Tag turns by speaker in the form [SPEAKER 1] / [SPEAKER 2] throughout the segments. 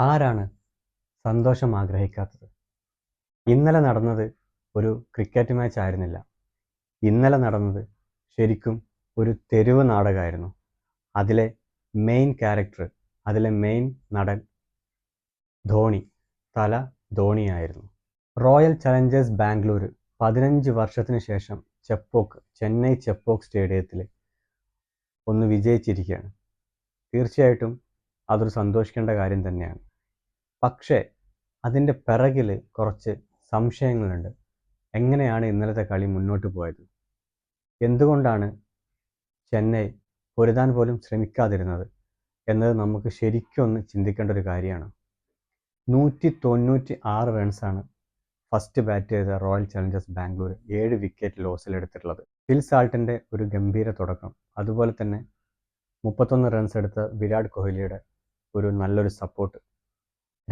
[SPEAKER 1] ആരാണ് സന്തോഷം ആഗ്രഹിക്കാത്തത്? ഇന്നലെ നടന്നത് ഒരു ക്രിക്കറ്റ് മാച്ച് ആയിരുന്നില്ല. ഇന്നലെ നടന്നത് ശരിക്കും ഒരു തെരുവ് നാടകമായിരുന്നു. അതിലെ മെയിൻ ക്യാരക്ടർ അതിലെ മെയിൻ നടൻ ധോണി തല ധോണിയായിരുന്നു റോയൽ ചലഞ്ചേഴ്സ് ബാംഗ്ലൂർ പതിനഞ്ച് വർഷത്തിന് ശേഷം ചെപ്പോക്ക് ചെന്നൈ ചെപ്പോക്ക് സ്റ്റേഡിയത്തിൽ ഒന്ന് വിജയിച്ചിരിക്കുകയാണ്. തീർച്ചയായിട്ടും അതൊരു സന്തോഷിക്കേണ്ട കാര്യം തന്നെയാണ്. പക്ഷേ അതിന്റെ പിറകിൽ കുറച്ച് സംശയങ്ങളുണ്ട്. എങ്ങനെയാണ് ഇന്നലത്തെ കളി മുന്നോട്ട് പോയത്? എന്തുകൊണ്ടാണ് ചെന്നൈ പൊരുതാൻ പോലും ശ്രമിക്കാതിരുന്നത് എന്നത് നമുക്ക് ശരിക്കും ഒന്ന് ചിന്തിക്കേണ്ട ഒരു കാര്യമാണ്. നൂറ്റി തൊണ്ണൂറ്റി ആറ് റൺസാണ് ഫസ്റ്റ് ബാറ്റ് ചെയ്ത റോയൽ ചലഞ്ചേഴ്സ് ബാംഗ്ലൂർ ഏഴ് വിക്കറ്റ് ലോസിലെടുത്തിട്ടുള്ളത്. ഫിൽ സാൾട്ടിന്റെ ഒരു ഗംഭീര തുടക്കം. അതുപോലെ തന്നെ മുപ്പത്തൊന്ന് റൺസ് എടുത്ത വിരാട് കോഹ്ലിയുടെ ഒരു നല്ലൊരു സപ്പോർട്ട്.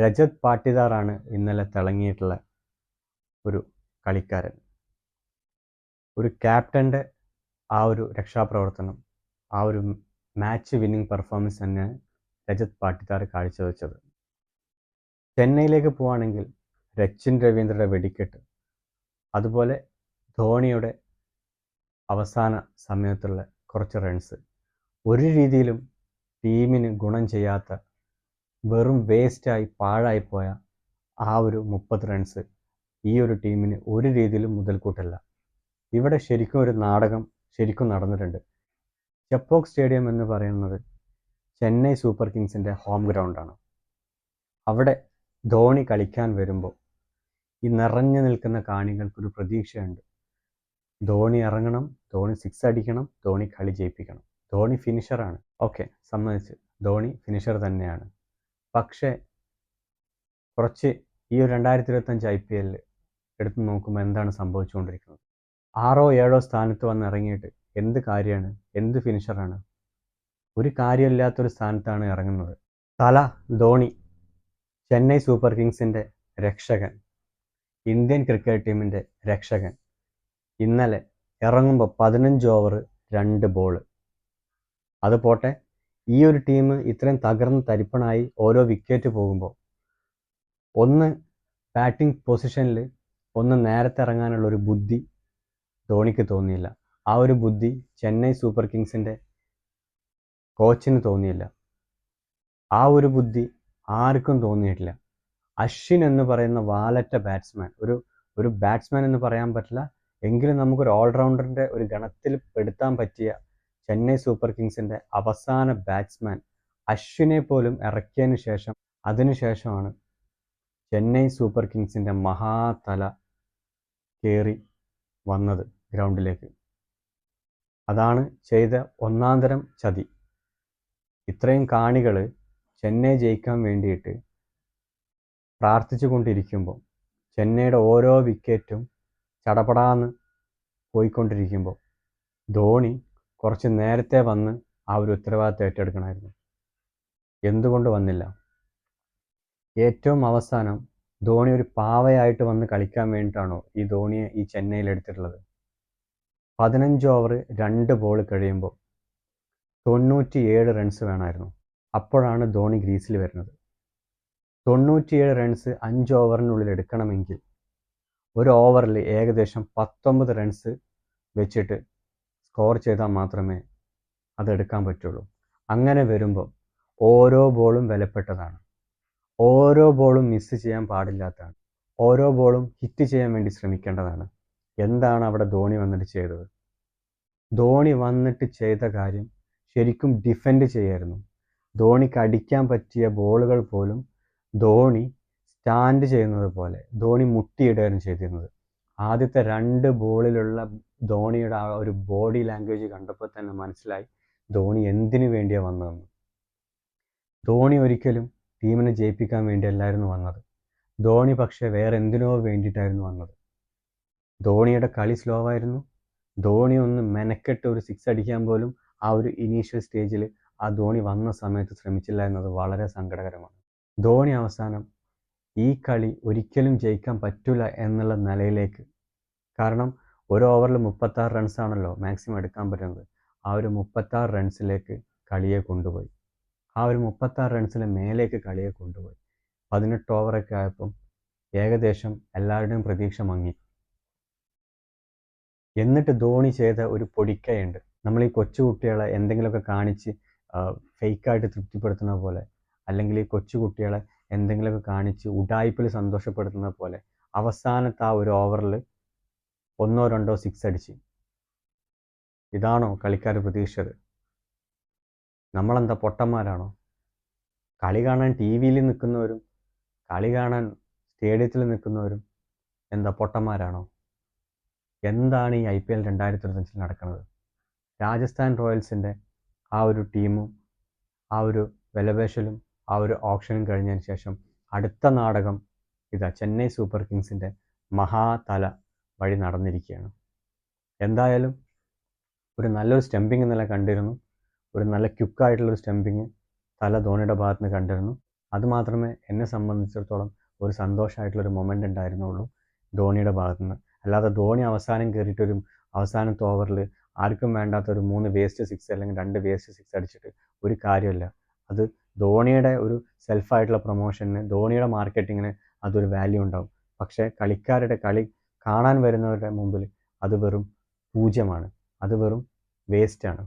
[SPEAKER 1] രജത് പാട്ടിദാറാണ് ഇന്നലെ തിളങ്ങിയിട്ടുള്ള ഒരു കളിക്കാരൻ. ഒരു ക്യാപ്റ്റന്റെ ആ ഒരു രക്ഷാപ്രവർത്തനം ആ ഒരു മാച്ച് വിന്നിംഗ് പെർഫോമൻസ് തന്നെ രജത് പാട്ടിദാർ കാഴ്ചവെച്ചത്. ചെന്നൈയിലേക്ക് പോവുകയാണെങ്കിൽ രച്ചിൻ രവീന്ദ്രയുടെ വെടിക്കെട്ട് അതുപോലെ ധോണിയുടെ അവസാന സമയത്തുള്ള കുറച്ച് റൺസ്. ഒരു രീതിയിലും ടീമിന് ഗുണം ചെയ്യാത്ത വെറും വേസ്റ്റായി പാഴായിപ്പോയ ആ ഒരു മുപ്പത് റൺസ് ഈ ഒരു ടീമിന് ഒരു രീതിയിലും മുതൽക്കൂട്ടല്ല. ഇവിടെ ശരിക്കും ഒരു നാടകം ശരിക്കും നടന്നിട്ടുണ്ട്. ചെപ്പോക്ക് സ്റ്റേഡിയം എന്ന് പറയുന്നത് ചെന്നൈ സൂപ്പർ കിങ്സിന്റെ ഹോം ഗ്രൗണ്ടാണ് അവിടെ ധോണി കളിക്കാൻ വരുമ്പോൾ ഈ നിറഞ്ഞു നിൽക്കുന്ന കാണികൾക്കൊരു പ്രതീക്ഷയുണ്ട്. ധോണി ഇറങ്ങണം ധോണി സിക്സ് അടിക്കണം ധോണി കളി ജയിപ്പിക്കണം. ധോണി ഫിനിഷറാണ് ഓക്കെ സമ്മതിച്ച്. ധോണി ഫിനിഷർ തന്നെയാണ്. പക്ഷേ കുറച്ച് ഈ ഒരു രണ്ടായിരത്തി ഇരുപത്തഞ്ച് ഐ പി എല്ലിൽ എടുത്തു നോക്കുമ്പോൾ എന്താണ് സംഭവിച്ചുകൊണ്ടിരിക്കുന്നത്? ആറോ ഏഴോ സ്ഥാനത്ത് വന്ന് ഇറങ്ങിയിട്ട് എന്ത് കാര്യമാണ്? എന്ത് ഫിനിഷറാണ്? ഒരു കാര്യമില്ലാത്തൊരു സ്ഥാനത്താണ് ഇറങ്ങുന്നത്. തല ധോണി ചെന്നൈ സൂപ്പർ കിങ്സിന്റെ രക്ഷകൻ ഇന്ത്യൻ ക്രിക്കറ്റ് ടീമിന്റെ രക്ഷകൻ. ഇന്നലെ ഇറങ്ങുമ്പോൾ പതിനഞ്ച് ഓവർ രണ്ട് ബോൾ. അത് പോട്ടെ ഈ ഒരു ടീം ഇത്രയും തകർന്ന് തരിപ്പണായി ഓരോ വിക്കറ്റ് പോകുമ്പോൾ ഒന്ന് ബാറ്റിംഗ് പൊസിഷനിൽ ഒന്ന് നേരത്തെ ഇറങ്ങാനുള്ള ഒരു ബുദ്ധി ധോണിക്ക് തോന്നിയില്ല. ആ ഒരു ബുദ്ധി ചെന്നൈ സൂപ്പർ കിങ്സിന്റെ കോച്ചിന് തോന്നിയില്ല. ആ ഒരു ബുദ്ധി ആർക്കും തോന്നിയിട്ടില്ല. അശ്വിൻ എന്ന് പറയുന്ന വാലറ്റ ബാറ്റ്സ്മാൻ ഒരു ഒരു ബാറ്റ്സ്മാൻ എന്ന് പറയാൻ പറ്റില്ല. എങ്കിലും നമുക്കൊരു ഓൾറൗണ്ടറിന്റെ ഒരു ഗണത്തിൽ പെടുത്താൻ പറ്റിയ ചെന്നൈ സൂപ്പർ കിങ്സിന്റെ അവസാന ബാറ്റ്സ്മാൻ അശ്വിനെ പോലും ഇറക്കിയതിന് ശേഷം അതിനുശേഷമാണ് ചെന്നൈ സൂപ്പർ കിങ്സിന്റെ മഹാതല കയറി വന്നത് ഗ്രൗണ്ടിലേക്ക്. അതാണ് ചെയ്ത ഒന്നാന്തരം ചതി. ഇത്രയും കാണികൾ ചെന്നൈ ജയിക്കാൻ വേണ്ടിയിട്ട് പ്രാർത്ഥിച്ചു കൊണ്ടിരിക്കുമ്പോൾ ചെന്നൈയുടെ ഓരോ വിക്കറ്റും ചടപടാന്ന് പോയിക്കൊണ്ടിരിക്കുമ്പോൾ ധോണി കുറച്ച് നേരത്തെ വന്ന് ആ ഒരു ഉത്തരവാദിത്തം ഏറ്റെടുക്കണമായിരുന്നു. എന്തുകൊണ്ട് വന്നില്ല? ഏറ്റവും അവസാനം ധോണി ഒരു പാവയായിട്ട് വന്ന് കളിക്കാൻ വേണ്ടിയിട്ടാണോ ഈ ധോണിയെ ഈ ചെന്നൈയിൽ എടുത്തിട്ടുള്ളത്? പതിനഞ്ച് ഓവർ രണ്ട് ബോൾ കഴിയുമ്പോൾ തൊണ്ണൂറ്റിയേഴ് റൺസ് വേണമായിരുന്നു. അപ്പോഴാണ് ധോണി ഗ്രീസിൽ വരുന്നത്. തൊണ്ണൂറ്റിയേഴ് റൺസ് അഞ്ച് ഓവറിനുള്ളിൽ എടുക്കണമെങ്കിൽ ഒരു ഓവറിൽ ഏകദേശം പത്തൊമ്പത് റൺസ് വെച്ചിട്ട് സ്കോർ ചെയ്താൽ മാത്രമേ അതെടുക്കാൻ പറ്റുള്ളൂ. അങ്ങനെ വരുമ്പോൾ ഓരോ ബോളും വിലപ്പെട്ടതാണ്. ഓരോ ബോളും മിസ് ചെയ്യാൻ പാടില്ലാത്തതാണ്. ഓരോ ബോളും ഹിറ്റ് ചെയ്യാൻ വേണ്ടി ശ്രമിക്കേണ്ടതാണ്. എന്താണ് അവിടെ ധോണി വന്നിട്ട് ചെയ്തത്? ധോണി വന്നിട്ട് ചെയ്ത കാര്യം ശരിക്കും ഡിഫെൻഡ് ചെയ്യായിരുന്നു. ധോണിക്ക് അടിക്കാൻ പറ്റിയ ബോളുകൾ പോലും ധോണി സ്റ്റാൻഡ് ചെയ്യുന്നത് പോലെ ധോണി മുട്ടിയിടുകയാണ് ചെയ്തിരുന്നത്. ആദ്യത്തെ രണ്ട് ബോളിലുള്ള ധോണിയുടെ ആ ഒരു ബോഡി ലാംഗ്വേജ് കണ്ടപ്പോൾ തന്നെ മനസ്സിലായി ധോണി എന്തിനു വേണ്ടിയാണ് വന്നതെന്ന്. ധോണി ഒരിക്കലും ടീമിനെ ജയിപ്പിക്കാൻ വേണ്ടിയല്ലായിരുന്നു വന്നത്. ധോണി പക്ഷേ വേറെ എന്തിനോ വേണ്ടിയിട്ടായിരുന്നു വന്നത്. ധോണിയുടെ കളി സ്ലോ ആയിരുന്നു. ധോണി ഒന്ന് മെനക്കെട്ട് ഒരു സിക്സ് അടിക്കാൻ പോലും ആ ഒരു ഇനീഷ്യൽ സ്റ്റേജിൽ ആ ധോണി വന്ന സമയത്ത് ശ്രമിച്ചില്ല എന്നത് വളരെ സങ്കടകരമാണ്. ധോണി അവസാനം ഈ കളി ഒരിക്കലും ജയിക്കാൻ പറ്റില്ല എന്നുള്ള നിലയിലേക്ക്. കാരണം ഒരു ഓവറിൽ മുപ്പത്താറ് റൺസാണല്ലോ മാക്സിമം എടുക്കാൻ പറ്റുന്നത്. ആ ഒരു മുപ്പത്താറ് റൺസിലേക്ക് കളിയെ കൊണ്ടുപോയി. ആ ഒരു മുപ്പത്താറ് റൺസിന് മേലേക്ക് കളിയെ കൊണ്ടുപോയി. പതിനെട്ട് ഓവറൊക്കെ ആയപ്പം ഏകദേശം എല്ലാവരുടെയും പ്രതീക്ഷ മങ്ങി. എന്നിട്ട് ധോണി ചെയ്ത ഒരു പൊടിക്കൈയുണ്ട്. നമ്മൾ ഈ കൊച്ചുകുട്ടികളെ എന്തെങ്കിലുമൊക്കെ കാണിച്ച് ഫേക്കായിട്ട് തൃപ്തിപ്പെടുത്തുന്ന പോലെ അല്ലെങ്കിൽ ഈ കൊച്ചു കുട്ടികളെ എന്തെങ്കിലുമൊക്കെ കാണിച്ച് ഉഡായിപ്പിൽ സന്തോഷപ്പെടുത്തുന്ന പോലെ അവസാനത്തെ ആ ഒരു ഓവറിൽ ഒന്നോ രണ്ടോ സിക്സ് അടിച്ച്. ഇതാണോ കളിക്കാർ പ്രതീക്ഷിച്ചത്? നമ്മളെന്താ പൊട്ടന്മാരാണോ? കളി കാണാൻ ടി വിയിൽ നിൽക്കുന്നവരും കളി കാണാൻ സ്റ്റേഡിയത്തിൽ നിൽക്കുന്നവരും എന്താ പൊട്ടന്മാരാണോ? എന്താണ് ഈ ഐ പി എൽ രണ്ടായിരത്തി ഇരുപത്തഞ്ചിൽ നടക്കുന്നത്? രാജസ്ഥാൻ റോയൽസിന്റെ ആ ഒരു ടീമും ആ ഒരു വിലപേശലും ആ ഒരു ഓപ്ഷനും കഴിഞ്ഞതിന് ശേഷം അടുത്ത നാടകം ഇതാ ചെന്നൈ സൂപ്പർ കിങ്സിന്റെ മഹാതല വഴി നടന്നിരിക്കുകയാണ്. എന്തായാലും ഒരു നല്ലൊരു സ്റ്റംപിങ് ഇന്നലെ കണ്ടിരുന്നു. ഒരു നല്ല ക്യുക്കായിട്ടുള്ളൊരു സ്റ്റംപിങ് തല ധോണിയുടെ ഭാഗത്ത് നിന്ന് കണ്ടിരുന്നു അതുമാത്രമേ എന്നെ സംബന്ധിച്ചിടത്തോളം ഒരു സന്തോഷമായിട്ടുള്ളൊരു മൊമെന്റ് ഉണ്ടായിരുന്നുള്ളൂ ധോണിയുടെ ഭാഗത്തു നിന്ന് അല്ലാതെ ധോണി അവസാനം കയറിയിട്ടൊരു അവസാനത്തെ ഓവറിൽ ആർക്കും വേണ്ടാത്ത ഒരു മൂന്ന് വേസ്റ്റ് സിക്സ് അല്ലെങ്കിൽ രണ്ട് വേസ്റ്റ് സിക്സ് അടിച്ചിട്ട് ഒരു കാര്യമല്ല. അത് ധോണിയുടെ ഒരു സെൽഫായിട്ടുള്ള പ്രൊമോഷന് ധോണിയുടെ മാർക്കറ്റിങ്ങിന് അതൊരു വാല്യൂ ഉണ്ടാവും. പക്ഷേ കളിക്കാരുടെ കളി കാണാൻ വരുന്നവരുടെ മുമ്പിൽ അത് വെറും പൂജ്യമാണ്. അത് വെറും വേസ്റ്റാണ്